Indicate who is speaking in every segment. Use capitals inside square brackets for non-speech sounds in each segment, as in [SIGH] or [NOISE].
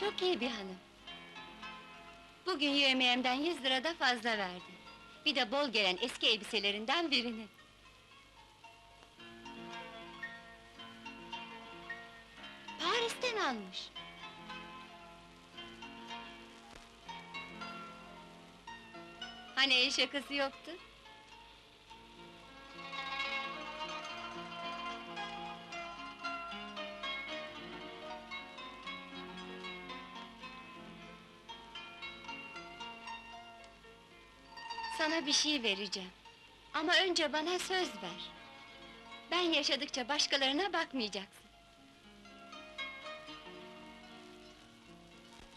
Speaker 1: Çok iyi bir hanım. Bugün yemeğimden 100 lira da fazla verdi. Bir de bol gelen eski elbiselerinden birini. Paris'ten almış. Hani el şakası yoktu? Sana bir şey vereceğim. Ama önce bana söz ver. Ben yaşadıkça başkalarına bakmayacaksın.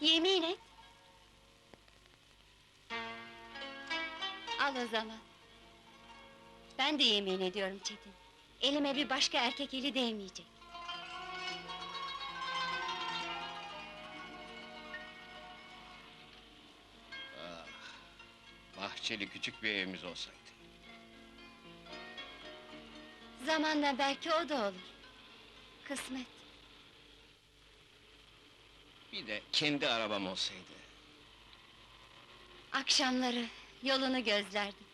Speaker 1: Yemin et. Al o zaman. Ben de yemin ediyorum Çetin. Elime bir başka erkek eli değmeyecek.
Speaker 2: Bahçeli küçük bir evimiz olsaydı.
Speaker 1: Zamanla belki o da olur. Kısmet.
Speaker 2: Bir de kendi arabam olsaydı.
Speaker 1: Akşamları yolunu gözlerdim.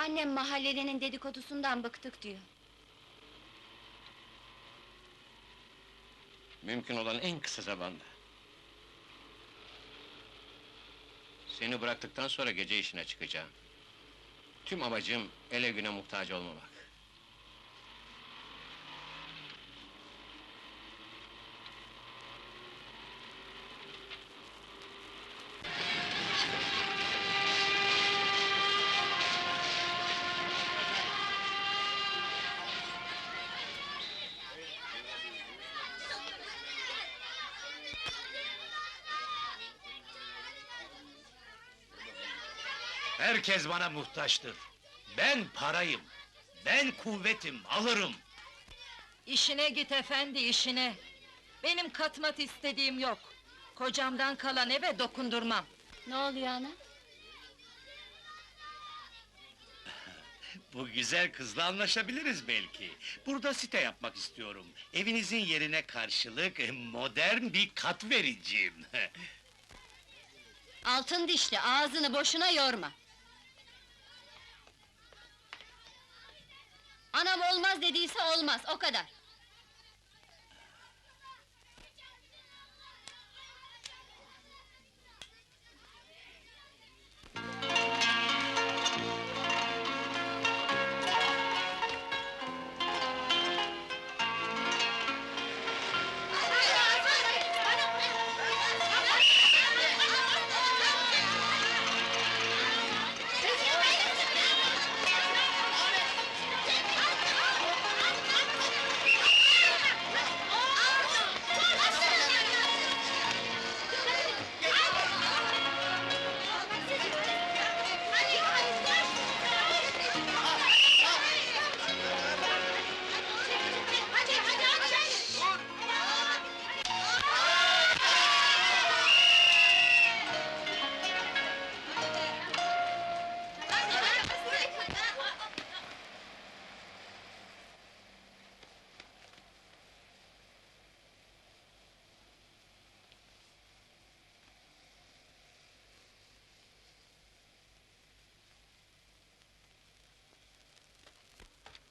Speaker 1: Annem mahallelinin dedikodusundan bıktık diyor.
Speaker 2: Mümkün olan en kısa zamanda. Seni bıraktıktan sonra gece işine çıkacağım. Tüm amacım ele güne muhtaç olmamak.
Speaker 3: Herkes bana muhtaçtır. Ben parayım. Ben kuvvetim, alırım.
Speaker 4: İşine git efendi, işine! Benim katmat istediğim yok. Kocamdan kalan eve dokundurmam.
Speaker 1: Ne oluyor ana?
Speaker 3: Bu güzel kızla anlaşabiliriz belki. Burada site yapmak istiyorum. Evinizin yerine karşılık e, modern bir kat vereceğim. [LAUGHS]
Speaker 1: Altın dişli, ağzını boşuna yorma! Anam olmaz dediyse olmaz, o kadar!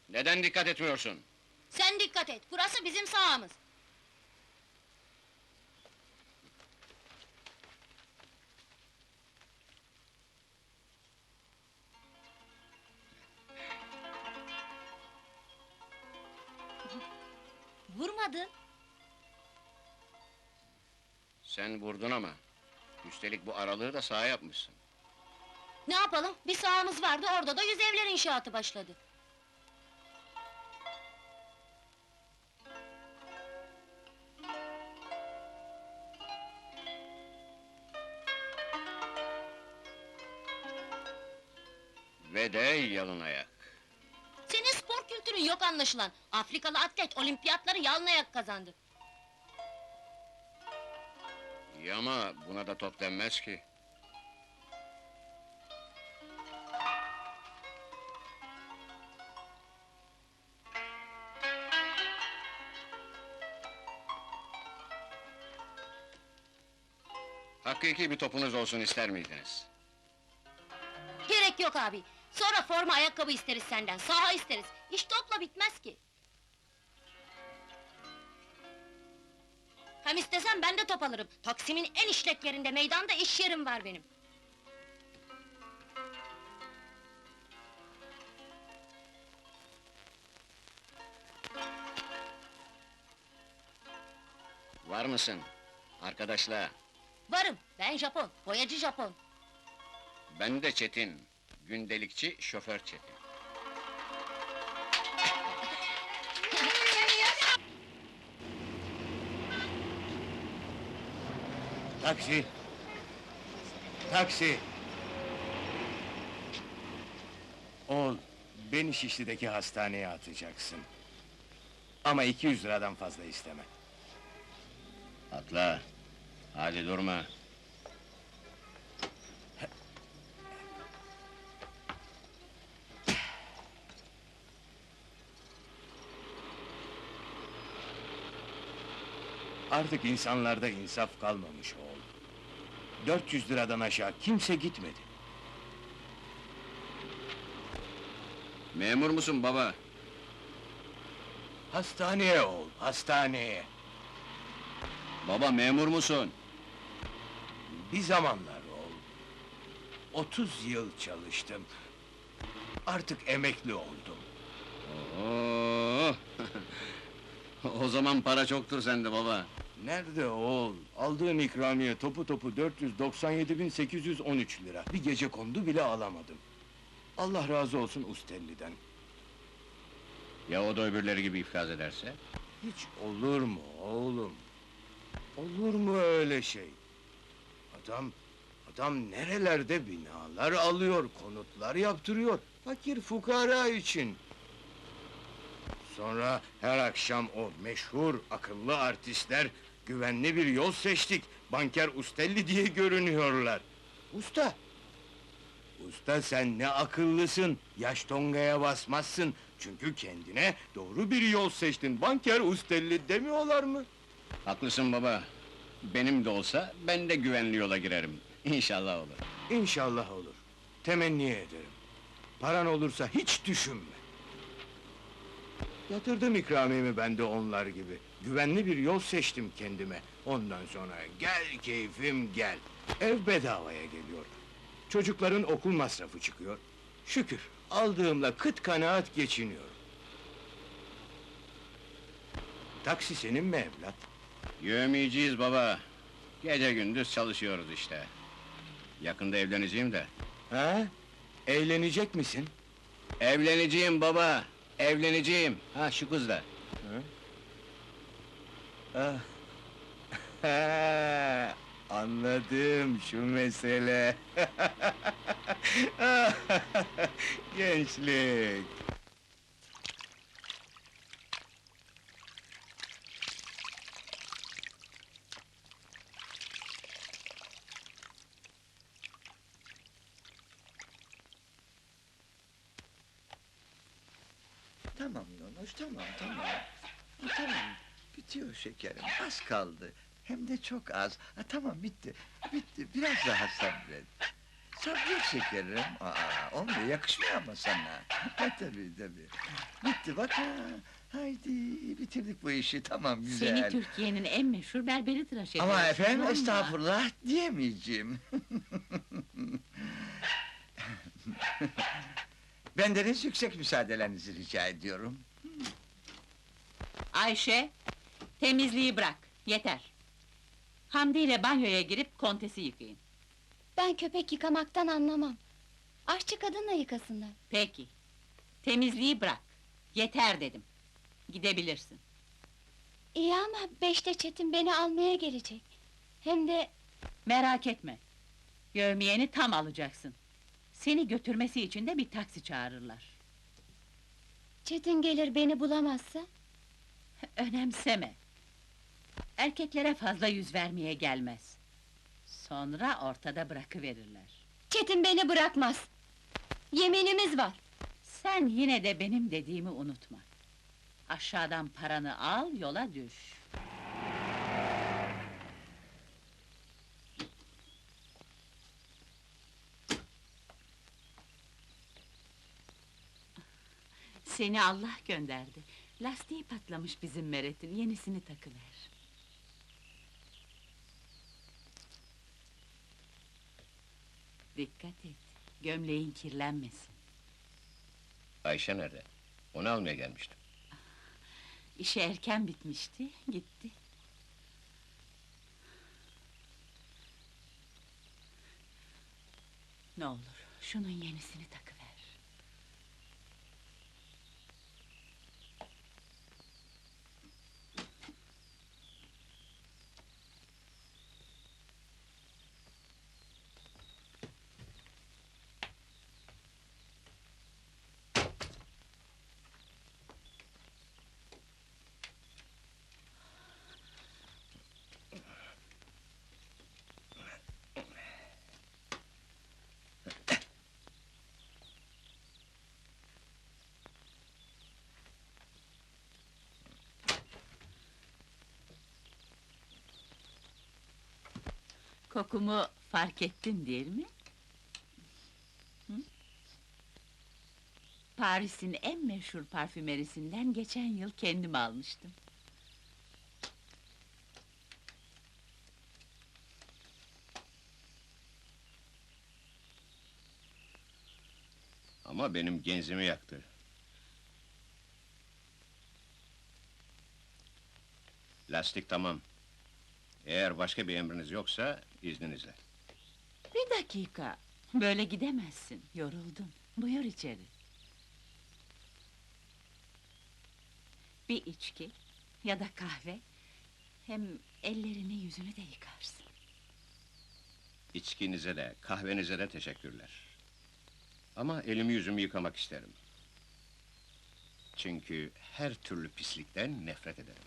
Speaker 2: Neden dikkat etmiyorsun?
Speaker 1: Sen dikkat et, burası bizim sahamız! Vurmadın!
Speaker 2: Sen vurdun ama. Üstelik bu aralığı da sağa yapmışsın.
Speaker 1: Ne yapalım? Bir sahamız vardı, orada da yüz evler inşaatı başladı.
Speaker 2: Ve de yalın ayak.
Speaker 1: Senin spor kültürün yok anlaşılan. Afrikalı atlet olimpiyatları yalın ayak kazandı.
Speaker 2: İyi ama buna da top denmez ki. Hakiki bir topunuz olsun ister miydiniz?
Speaker 1: Gerek yok abi. Sonra forma ayakkabı isteriz senden, saha isteriz. İş topla bitmez ki. Hem istesem ben de top alırım. Taksim'in en işlek yerinde, meydanda iş yerim var benim.
Speaker 2: Var mısın? Arkadaşla,
Speaker 1: Varım, ben Japon, boyacı Japon.
Speaker 2: ben de Çetin. Gündelikçi, şoför Çetin.
Speaker 3: Taksi! Taksi! Oğul, beni Şişli'deki hastaneye atacaksın. Ama 200 liradan fazla isteme.
Speaker 2: Atla. Hadi durma.
Speaker 3: Artık insanlarda insaf kalmamış oğul. 400 liradan aşağı kimse gitmedi.
Speaker 2: Memur musun baba?
Speaker 3: Hastaneye oğul, hastaneye.
Speaker 2: Baba memur musun?
Speaker 3: Bir zamanlar oğul. 30 yıl çalıştım. Artık emekli oldum.
Speaker 2: Oo. [LAUGHS] o zaman para çoktur sende baba.
Speaker 3: Nerede oğul? Aldığın ikramiye topu topu 497.813 lira. Bir gece kondu bile alamadım. Allah razı olsun Ustelli'den.
Speaker 2: Ya o da öbürleri gibi iflas ederse?
Speaker 3: Hiç olur mu oğlum? Olur mu öyle şey? Adam, adam nerelerde binalar alıyor, konutlar yaptırıyor. Fakir fukara için. Sonra her akşam o meşhur akıllı artistler güvenli bir yol seçtik. Banker Ustelli diye görünüyorlar. Usta. Usta sen ne akıllısın. Yaş tongaya basmazsın. Çünkü kendine doğru bir yol seçtin. Banker Ustelli demiyorlar mı?
Speaker 2: Haklısın baba. Benim de olsa ben de güvenli yola girerim. İnşallah olur.
Speaker 3: İnşallah olur. Temenni ederim. Paran olursa hiç düşünme. Yatırdım ikramimi ben de onlar gibi. Güvenli bir yol seçtim kendime. Ondan sonra gel keyfim gel. Ev bedavaya geliyor. Çocukların okul masrafı çıkıyor. Şükür aldığımla kıt kanaat geçiniyorum. Taksi senin mi evlat?
Speaker 2: Yövmeyeceğiz baba. Gece gündüz çalışıyoruz işte. Yakında evleneceğim de.
Speaker 3: Ha? Eğlenecek misin?
Speaker 2: Evleneceğim baba. Evleneceğim. Ha şu kızla.
Speaker 3: Ah. Ha, [LAUGHS] Anladım şu mesele. [LAUGHS] [LAUGHS] Gençlik.
Speaker 5: Tamam Tamam, tamam. Tamam, bitiyor şekerim, az kaldı. Hem de çok az. Ha, tamam, bitti, bitti. Biraz daha sabret. Sabret şekerim. Aa, olmuyor, yakışmıyor ama sana. Ha, tabii, tabii. Bitti, bak ha. Haydi, bitirdik bu işi, tamam, güzel.
Speaker 6: Seni Türkiye'nin en meşhur berberi tıraş ediyor.
Speaker 5: Ama efendim, estağfurullah diyemeyeceğim. [LAUGHS] Bendeniz yüksek müsaadelerinizi rica ediyorum.
Speaker 6: Ayşe, temizliği bırak, yeter. Hamdi ile banyoya girip kontesi yıkayın.
Speaker 1: Ben köpek yıkamaktan anlamam. Aşçı kadınla yıkasınlar.
Speaker 6: Peki. Temizliği bırak, yeter dedim. Gidebilirsin.
Speaker 1: İyi ama beşte Çetin beni almaya gelecek. Hem de
Speaker 6: Merak etme. Yövmiyeni tam alacaksın. Seni götürmesi için de bir taksi çağırırlar.
Speaker 1: Çetin gelir beni bulamazsa? [LAUGHS]
Speaker 6: Önemseme. Erkeklere fazla yüz vermeye gelmez. Sonra ortada bırakıverirler.
Speaker 1: Çetin beni bırakmaz. Yeminimiz var.
Speaker 6: Sen yine de benim dediğimi unutma. Aşağıdan paranı al, yola düş. Seni Allah gönderdi. Lastiği patlamış bizim Meret'in, yenisini takıver. Dikkat et, gömleğin kirlenmesin.
Speaker 2: Ayşe nerede? Onu almaya gelmiştim.
Speaker 6: İşi erken bitmişti, gitti. Ne olur, şunun yenisini takıver. Kokumu fark ettin değil mi? Paris'in en meşhur parfümerisinden geçen yıl kendim almıştım.
Speaker 2: Ama benim genzimi yaktı. Lastik tamam. Eğer başka bir emriniz yoksa izninizle.
Speaker 6: Bir dakika, böyle gidemezsin, yoruldun. Buyur içeri. Bir içki ya da kahve, hem ellerini yüzünü de yıkarsın.
Speaker 2: İçkinize de, kahvenize de teşekkürler. Ama elimi yüzümü yıkamak isterim. Çünkü her türlü pislikten nefret ederim.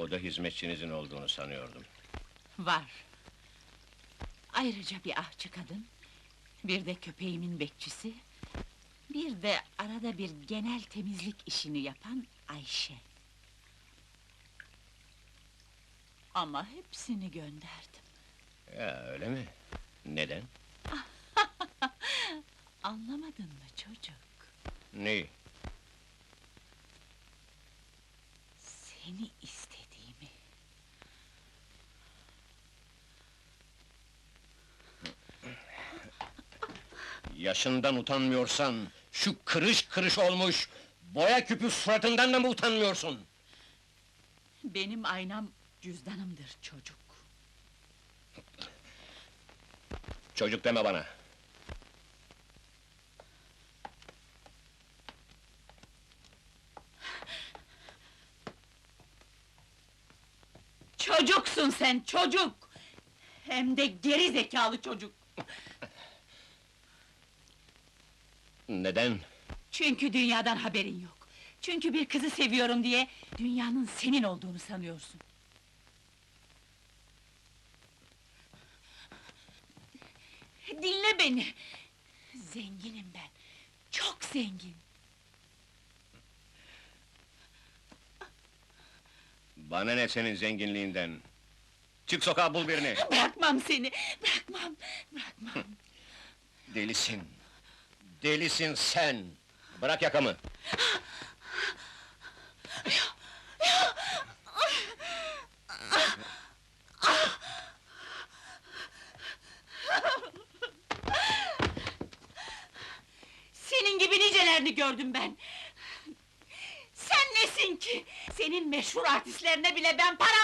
Speaker 2: O da hizmetçinizin olduğunu sanıyordum.
Speaker 6: Var. Ayrıca bir ahçı kadın, bir de köpeğimin bekçisi, bir de arada bir genel temizlik işini yapan Ayşe. Ama hepsini gönderdim.
Speaker 2: Ya öyle mi? Neden? [LAUGHS]
Speaker 6: Anlamadın mı çocuk?
Speaker 2: Neyi?
Speaker 6: Seni istediğimi.
Speaker 2: Yaşından utanmıyorsan, şu kırış kırış olmuş, boya küpü suratından da mı utanmıyorsun?
Speaker 6: Benim aynam cüzdanımdır çocuk.
Speaker 2: Çocuk deme bana.
Speaker 6: Çocuksun sen, çocuk! Hem de geri zekalı çocuk! [LAUGHS]
Speaker 2: Neden?
Speaker 6: Çünkü dünyadan haberin yok. Çünkü bir kızı seviyorum diye dünyanın senin olduğunu sanıyorsun. Dinle beni! Zenginim ben, çok zengin.
Speaker 2: Bana ne senin zenginliğinden? Çık sokağa bul birini.
Speaker 6: Bırakmam seni, bırakmam, bırakmam.
Speaker 2: Delisin. Delisin sen. Bırak yakamı.
Speaker 6: Senin gibi nicelerini gördüm ben! Sen nesin ki? Senin meşhur artistlerine bile ben diz!